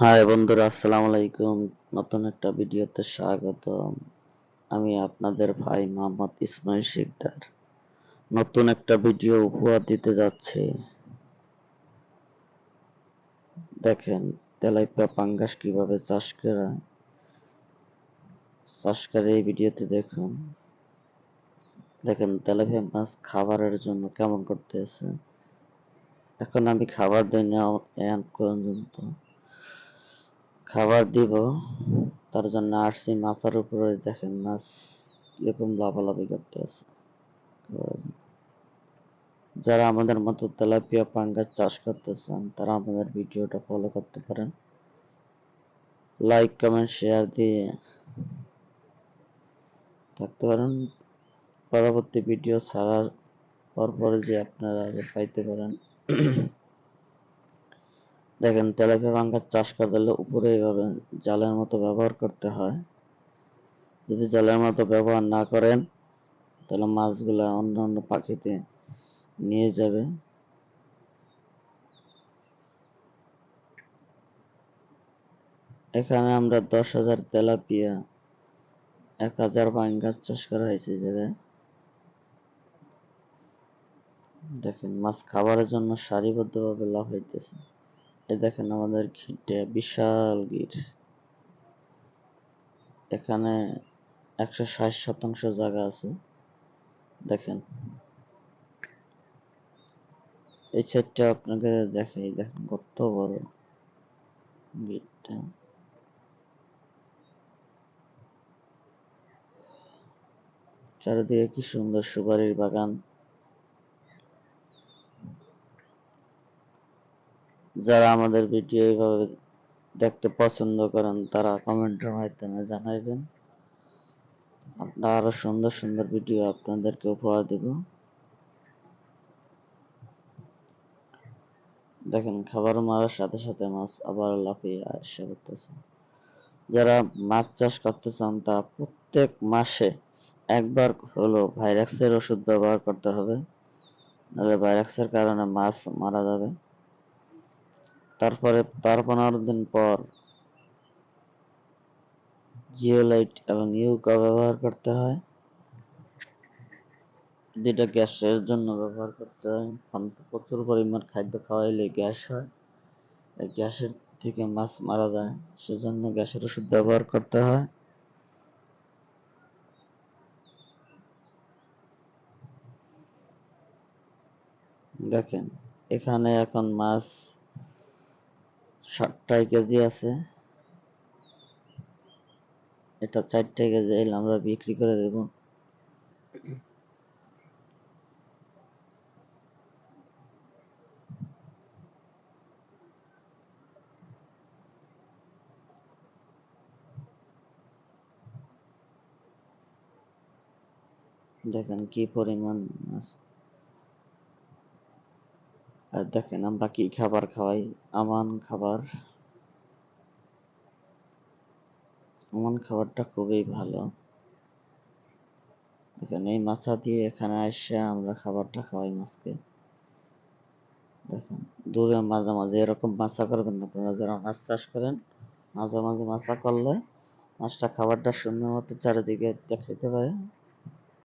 High বন্ধুরা, আসসালামু আলাইকুম। নতুন একটা ভিডিওতে স্বাগত আমি আপনাদের ভাই মোহাম্মদ ইসমাইল শিকদার। নতুন একটা ভিডিও উপহার দিতে যাচ্ছে। দেখেন তেলাইপা পাঙ্গাস কীভাবে চাষ করা। চাষ করে এই ভিডিওতে দেখুন। দেখেন, তেলাপিয়া মাছ খাবারের জন্য কেমন করতেছে। এখন আমি খাবার দিই না পর্যন্ত। খাবার দিব। তার জন্য আসছি মাছের উপরে দেখেন মাছ কীরকম লাফালাফি করতে আছে। যারা আমাদের মতো তেলাপিয়া পাঙ্গাস চাষ করতে চান, তারা আমাদের ভিডিওটা ফলো করতে পারেন। লাইক কমেন্ট শেয়ার দিয়ে থাকতে পারেন। পরবর্তী ভিডিও ছাড়ার পরপরে যে আপনারা পাইতে পারেন। দেখেন তেলাপিয়া পাঙ্গাস চাষ করতে হলে উপরে এইভাবে জালের মতো ব্যবহার করতে হয়। যদি জালের মতো ব্যবহার না করেন, তাহলে মাছগুলা অন্য অন্য পাখিতে নিয়ে যাবে। এখানে আমরা দশ হাজার তেলাপিয়া, এক হাজার পাঙ্গাস চাষ করা হয়েছে জায়গায়। দেখেন, মাছ খাবারের জন্য সারিবদ্ধভাবে লাভ হইতেছে। দেখেন আমাদের ঘিরটা বিশাল গির। এখানে একশো ষাট শতাংশ জায়গা আছে। দেখেন। এই সাইডটা আপনাকে দেখাই, দেখেন কত বড় গিরটা। চারিদিকে কি সুন্দর সুপারির বাগান। যারা আমাদের ভিডিও এইভাবে দেখতে পছন্দ করেন, তারা কমেন্টের মাধ্যমে জানাইবেন। আমরা আরও সুন্দর সুন্দর ভিডিও আপনাদেরকে উপহার দেব। দেখেন, খাবার মারার সাথে সাথে মাছ আবার লাফিয়ে আসা করতেছে যারা মাছ চাষ করতে চান, তারা প্রত্যেক মাসে একবার হলো ভাইরাক্সের ওষুধ ব্যবহার করতে হবে। নাহলে ভাইরাক্সের কারণে মাছ মারা যাবে। তারপরে তার পনেরো দিন পর জিওলাইট এবং ইউকা ব্যবহার করতে হয়। যেটা গ্যাসের জন্য ব্যবহার করতে হয়। প্রচুর পরিমাণ খাদ্য খাওয়াইলে গ্যাস হয়। গ্যাসের থেকে মাছ মারা যায়, সেজন্য গ্যাসের ওষুধ ব্যবহার করতে হয়। দেখেন, এখানে এখন মাছ ষাটটাই কেজি আছে। এটা চারটে কেজি, এলে আমরা বিক্রি করে দেব। দেখেন কি পরিমাণ আর দেখেন আমরা কি খাবার খাওয়াই? আমান খাবার। আমান খাবারটা খুবই ভালো। দেখেন এই মাছা দিয়ে এখানে আসে আমরা খাবারটা খাওয়াই মাছকে। দেখেন, দূরে মাঝে মাঝে এরকম মাছা করবেন আপনারা যারা মাছ চাষ করেন, মাঝে মাঝে মাছা করলে মাছটা খাবারটা সুন্দর মতো চারিদিকে দেখাইতে পারে।